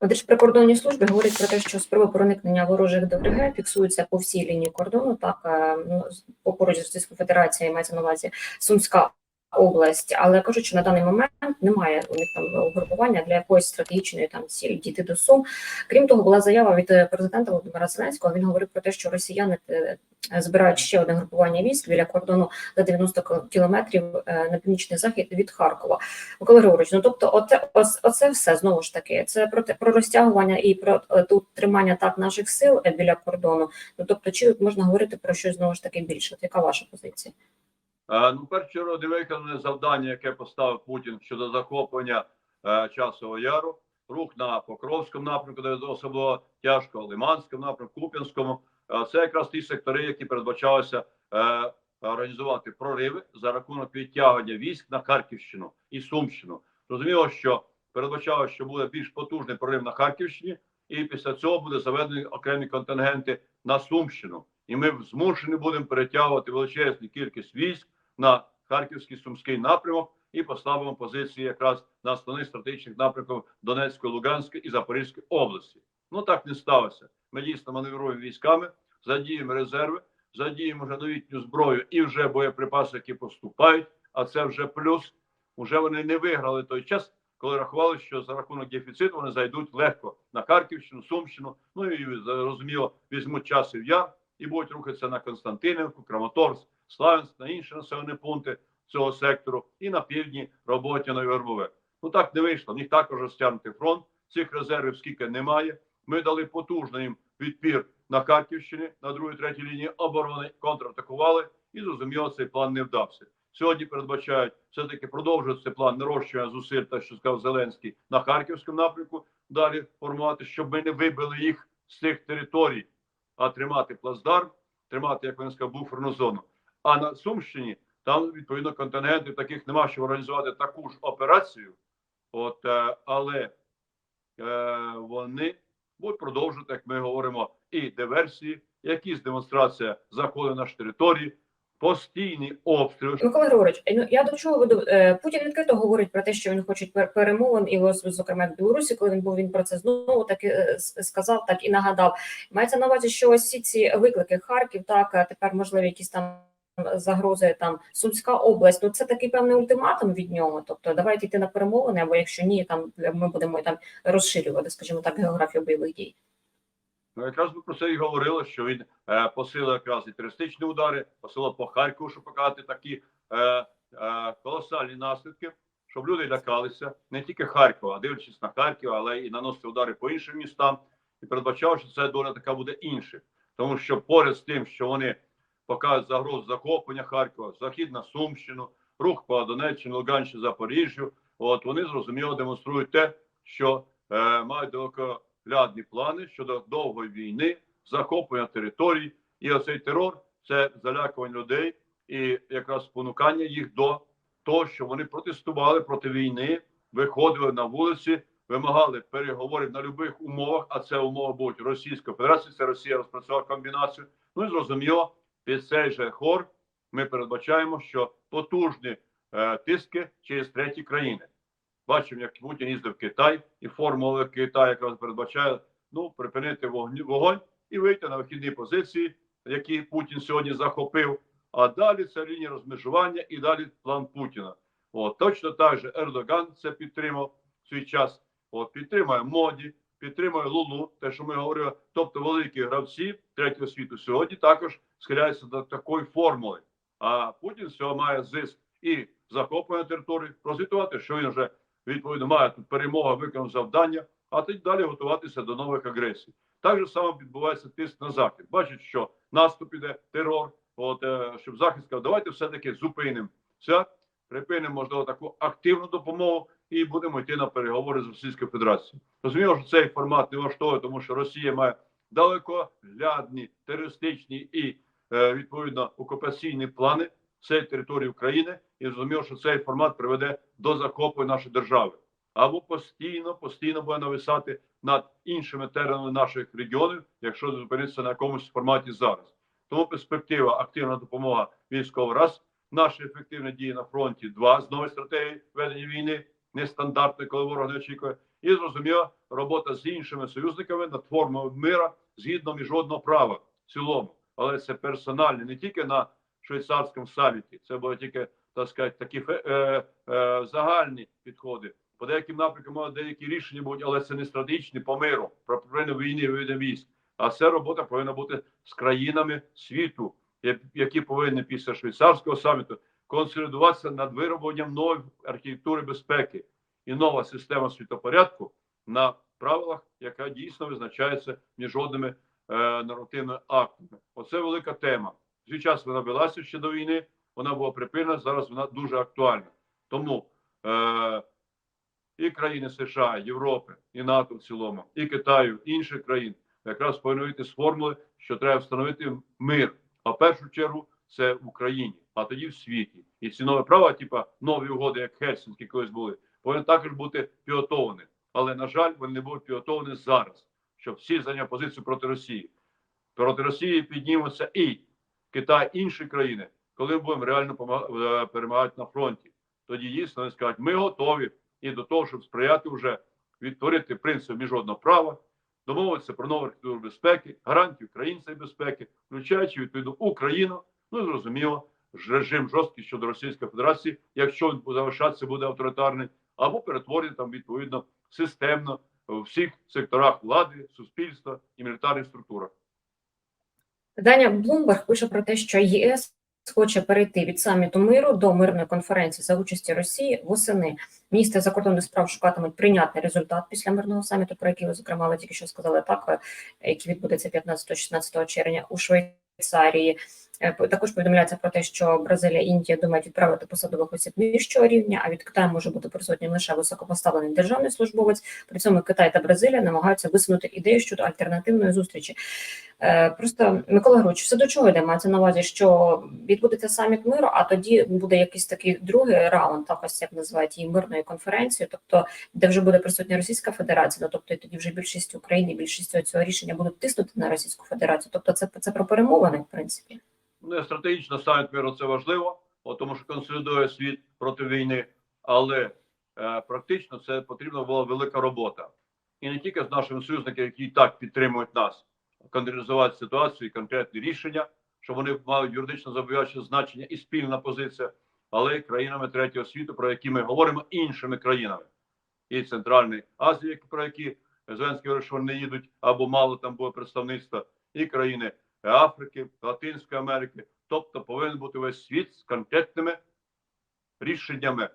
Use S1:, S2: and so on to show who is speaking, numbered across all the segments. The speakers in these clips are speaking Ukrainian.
S1: Держприкордонні служби говорять про те, що спроби проникнення ворожих ДРГ фіксуються по всій лінії кордону. Так е, ну, по- поруч з Російською Федерацією мається на увазі Сумська область, але кажуть, що на даний момент немає у них там угрупування для якоїсь стратегічної там цілі дійти до Сум. Крім того, була заява від е, президента Володимира Зеленського. Він говорив про те, що росіяни е, збирають ще одне групування військ біля кордону за 90 кілометрів е, на північний захід від Харкова. Микола Григорович, ну тобто, оце оце все знову ж таки. Це про те про розтягування і про тут тримання так наших сил біля кордону. Ну тобто, чи можна говорити про щось знову ж таки більше? От яка ваша позиція?
S2: Е, Ну, перше не виконане завдання, яке поставив Путін щодо захоплення е, часового яру, рух на Покровському напрямку, де особливо тяжко, Лиманському напрямку, Куп'янському. Е, це якраз ті сектори, які передбачалося е, організувати прориви за рахунок відтягування військ на Харківщину і Сумщину. Зрозуміло, що передбачалося, що буде більш потужний прорив на Харківщині, і після цього буде заведені окремі контингенти на Сумщину. І ми змушені будемо перетягувати величезну кількість військ на харківський сумський напрямок і поставимо позиції якраз на основних стратегічних напрямках Донецької, Луганської і Запорізької області. Ну так не сталося. Ми дійсно маневруємо військами, задіємо резерви, задіємо вже новітню зброю і вже боєприпаси, які поступають. А це вже плюс. Уже вони не виграли той час, коли рахували, що за рахунок дефіциту вони зайдуть легко на Харківщину, Сумщину. Ну і зрозуміло, візьмуть часів яр і будуть рухатися на Константинівку, Краматорськ, Славянськ, на інші населені пункти цього сектору і на півдні Роботіно і Вербове. Ну так не вийшло. В також розтягнутий фронт. Цих резервів скільки немає. Ми дали потужний їм відпір на Харківщині на другій третій лінії оборони, контратакували, і зрозуміло, цей план не вдався. Сьогодні передбачають все таки продовжувати цей план нарощування зусиль, те, що сказав Зеленський на харківському напрямку. Далі формувати, щоб ми не вибили їх з цих територій, а тримати плацдарм, тримати, як він сказав, буферну зону. А на Сумщині там відповідно контингентів таких нема, щоб організувати таку ж операцію. От, е, але е, вони будуть продовжувати, як ми говоримо, і диверсії, якісь демонстрація заходу на наші території, постійні обстріли.
S1: Микола Григорович, ну я до чого веду? Е, Путін відкрито говорить про те, що він хоче перемовин, і ось, зокрема в Білорусі, коли він був, він про це знову таки е, сказав, так і нагадав. Мається на увазі, що ось ці виклики Харків, так тепер можливі якісь там загрози там Сумська область. Ну це такий певний ультиматум від нього. Тобто давайте йти на перемовини, або якщо ні, там ми будемо там розширювати, скажімо так, географію бойових дій.
S2: Ну, якраз ми про це і говорили, що він е, посилив якраз і терористичні удари, посилив по Харкову, щоб показати такі е, е, колосальні наслідки, щоб люди лякалися не тільки Харкова, а дивлячись на Харків, але і наносити удари по іншим містам. І передбачав, що це доля така буде інша. Тому що поряд з тим, що вони показують загрозу захоплення Харкова, захід на Сумщину, рух по Донеччині, Луганщині, Запоріжжю, от вони зрозуміло демонструють те, що е, мають далекоглядні плани щодо довгої війни, захоплення територій, і оцей терор це залякування людей і якраз спонукання їх до того, що вони протестували проти війни, виходили на вулиці, вимагали переговорів на будь-яких умовах. А це умови будуть Російської Федерації. Це Росія розпрацювала комбінацію. Ну і зрозуміло, під цей же хор ми передбачаємо, що потужні е, тиски через треті країни. Бачимо, як Путін їздив в Китай, і формула Китаю якраз передбачає ну припинити вогонь, вогонь і вийти на вихідні позиції, які Путін сьогодні захопив. А далі це лінія розмежування і далі план Путіна. От точно так же Ердоган це підтримав в свій час. От підтримує моді, підтримує Луну, те, що ми говорили. Тобто, великі гравці третього світу сьогодні також схиляються до такої формули. А Путін з цього має зиск і захоплення території, прозвітувати, що він вже відповідно має тут перемога, виконав завдання, а тоді далі готуватися до нових агресій. Так же само відбувається тиск на захід. Бачить, що наступ іде терор. От е, щоб захист сказав, давайте все-таки зупинимо все, припинимо можливо таку активну допомогу і будемо йти на переговори з Російською Федерацією. Розуміло, що цей формат не влаштовує, тому що Росія має далекоглядні терористичні і е, відповідно окупаційні плани цієї території України, і зрозуміло, що цей формат приведе до захоплення нашої держави. Або постійно, постійно буде нависати над іншими теренами наших регіонів, якщо зупинитися на якомусь форматі зараз. Тому перспектива активна допомога військова раз, наші ефективні дії на фронті два з нової стратегії ведення війни. Нестандартної, коли ворог не очікує, і зрозуміло, робота з іншими союзниками над формою мира згідно міжнародного права в цілому. Але це персональне не тільки на швейцарському саміті, це було тільки так сказати, такі е, е, загальні підходи. По деяким напрямкам деякі рішення будуть, але це не стратегічні по миру, про війни виведення військ. А це робота повинна бути з країнами світу, які повинні після швейцарського саміту консолідуватися над виробленням нової архітектури безпеки і нова система світопорядку на правилах, яка дійсно визначається міжнародними е, нормативними актами. Оце велика тема. Свій час вона велася ще до війни, вона була припинена, зараз вона дуже актуальна. Тому е, і країни США, Європи, і НАТО в цілому, і Китаю, і інших країн якраз повинні з формули, що треба встановити мир. А в першу чергу це в Україні, а тоді в світі. І ці нові права, типа нові угоди, як Хельсінські колись були, повинні також бути підготовлені. Але на жаль, вони не будуть підготовлені зараз, щоб всі зайняли позицію проти Росії. Проти Росії піднімуться і Китай, інші країни, коли ми будемо реально е, перемагати на фронті. Тоді дійсно вони скажуть, ми готові і до того, щоб сприяти вже відтворити принцип міжнародного права, домовитися про нову архітектуру безпеки, гарантію української безпеки, включаючи відповідно Україну, ну зрозуміло, режим жорсткий щодо Російської Федерації, якщо він залишатися, буде авторитарний, або перетворити там відповідно системно в всіх секторах влади, суспільства і мілітарних структурах.
S1: Видання Bloomberg пише про те, що ЄС хоче перейти від саміту миру до мирної конференції за участі Росії восени. Міністри закордонних справ шукатимуть прийнятний результат після мирного саміту, про який ви зокрема ви тільки що сказали так, е, який відбудеться 15-16 червня у Швейцарії. Е, Також повідомляється про те, що Бразилія і Індія думають відправити посадових осіб нижчого рівня, а від Китаю може бути присутнім лише високопоставлений державний службовець. При цьому Китай та Бразилія намагаються висунути ідею щодо альтернативної зустрічі. Е, Просто Микола Григорович, все до чого йде? Мається на увазі, що відбудеться саміт миру, а тоді буде якийсь такий другий раунд, так ось як називають її мирною конференцією, тобто де вже буде присутня Російська Федерація, ну тобто і тоді вже більшість України, більшість цього рішення будуть тиснути на Російську Федерацію. Тобто це це про перемовини, в принципі.
S2: Ну, стратегічно саміт миру це важливо, тому що консолідує світ проти війни, але е, практично це потрібна була велика робота. І не тільки з нашими союзниками, які і так підтримують нас, конкретизувати ситуацію і конкретні рішення, що вони мають юридично зобов'язуюче значення і спільна позиція, але й країнами третього світу, про які ми говоримо іншими країнами, і Центральної Азії, про які Зеленський говорить, що вони не їдуть або мало там було представництва, і країни Африки, Латинської Америки. Тобто повинен бути весь світ з конкретними рішеннями.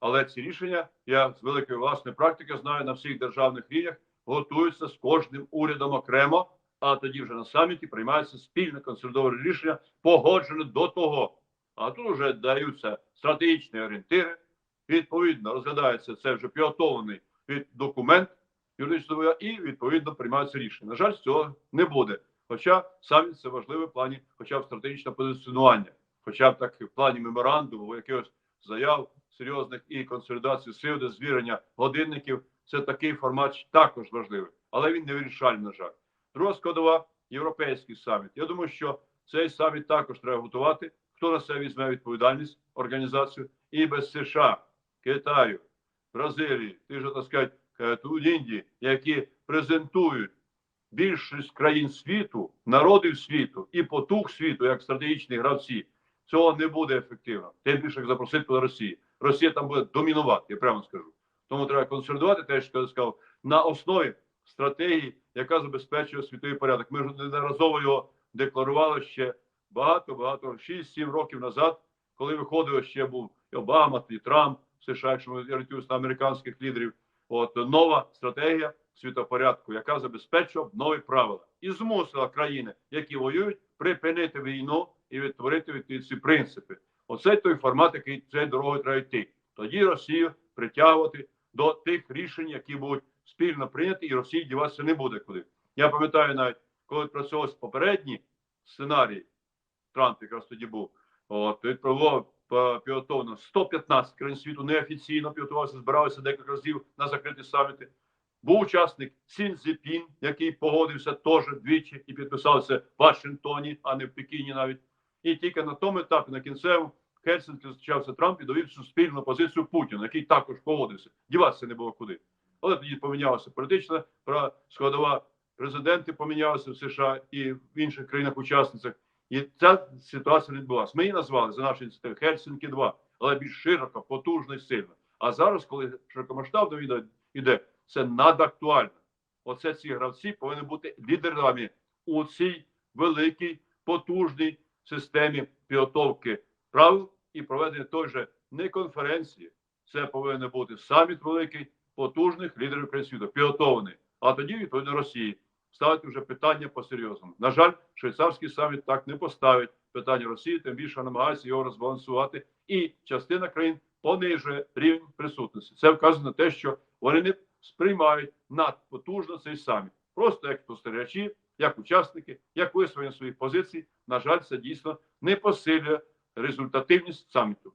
S2: Але ці рішення, я з великої власної практики знаю, на всіх державних рівнях готуються з кожним урядом окремо, а тоді вже на саміті приймаються спільне консолідоване рішення, погоджене до того. А тут вже даються стратегічні орієнтири. Відповідно, розглядається це вже підготовлений документ юридичного і відповідно приймаються рішення. На жаль, цього не буде. Хоча саміт це важливе в плані, хоча б стратегічне позиціонування, хоча б так в плані меморандуму, якихось заяв серйозних і консолідації сил, де звірення годинників. Це такий формат також важливий, але він не вирішальний, на жаль. Друга складова європейський саміт. Я думаю, що цей саміт також треба готувати. Хто на себе візьме відповідальність організацію і без США, Китаю, Бразилії, ти ж так сказати, е, Індії, які презентують більшість країн світу, народів світу і потуг світу, як стратегічні гравці, цього не буде ефективно. Тим більше як запросити до Росії. Росія там буде домінувати, я прямо скажу. Тому треба консолідувати те, що я сказав, на основі стратегії, яка забезпечує світовий порядок. Ми вже неодноразово його декларували ще багато, багато 6-7 років назад, коли виходило ще був Обама, і Трамп, США, якщо ми орієнтуємося на американських лідерів. От нова стратегія світопорядку, яка забезпечувала нові правила і змусила країни, які воюють, припинити війну і відтворити ці принципи. Оце той формат, який цією дорогою треба йти. Тоді Росію притягувати до тих рішень, які будуть спільно прийняті, і Росії діватися не буде куди. Я пам'ятаю навіть, коли працювався попередній сценарій, Трамп якраз тоді був, от відправив підготовлено 115 країн світу неофіційно підготувалися, збиралися декілька разів на закриті саміти. Був учасник Сін Цзіпін, який погодився теж двічі і підписався в Вашингтоні, а не в Пекіні навіть. І тільки на тому етапі, на кінцевому, в Хельсинкі зустрічався Трамп і довів суспільну позицію Путіна, який також погодився. Діватися не було куди. Але тоді помінялася політична складова, президенти помінялися в США і в інших країнах-учасницях. І ця ситуація відбулася. Ми її назвали за нашою ініціативою Хельсинки 2, але більш широко, потужно і сильно. А зараз, коли широкомасштабно війна йде, це надактуально. Оце ці гравці повинні бути лідерами у цій великій потужній системі підготовки правил і проведення той же не конференції. Це повинен бути саміт великий, потужних лідерів світу, підготовлений. А тоді, відповідно, Росії ставити вже питання по-серйозному. На жаль, швейцарський саміт так не поставить питання Росії, тим більше намагається його розбалансувати. І частина країн понижує рівень присутності. Це вказує на те, що вони не сприймають надпотужно цей саміт. Просто як спостерігачі, як учасники, як висвоєння своїх позицій. На жаль, це дійсно не посилює результативність саміту.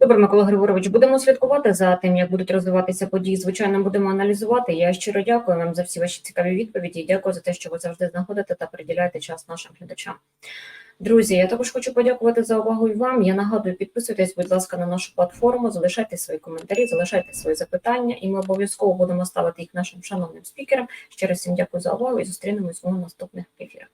S1: Добре, Микола Григорович, будемо слідкувати за тим, як будуть розвиватися події. Звичайно, будемо аналізувати. Я щиро дякую вам за всі ваші цікаві відповіді. і Дякую за те, що ви завжди знаходите та приділяєте час нашим глядачам. Друзі, я також хочу подякувати за увагу і вам. Я нагадую, підписуйтесь, будь ласка, на нашу платформу, залишайте свої коментарі, залишайте свої запитання, і ми обов'язково будемо ставити їх нашим шановним спікерам. Ще раз всім дякую за увагу і зустрінемось у наступних ефірах.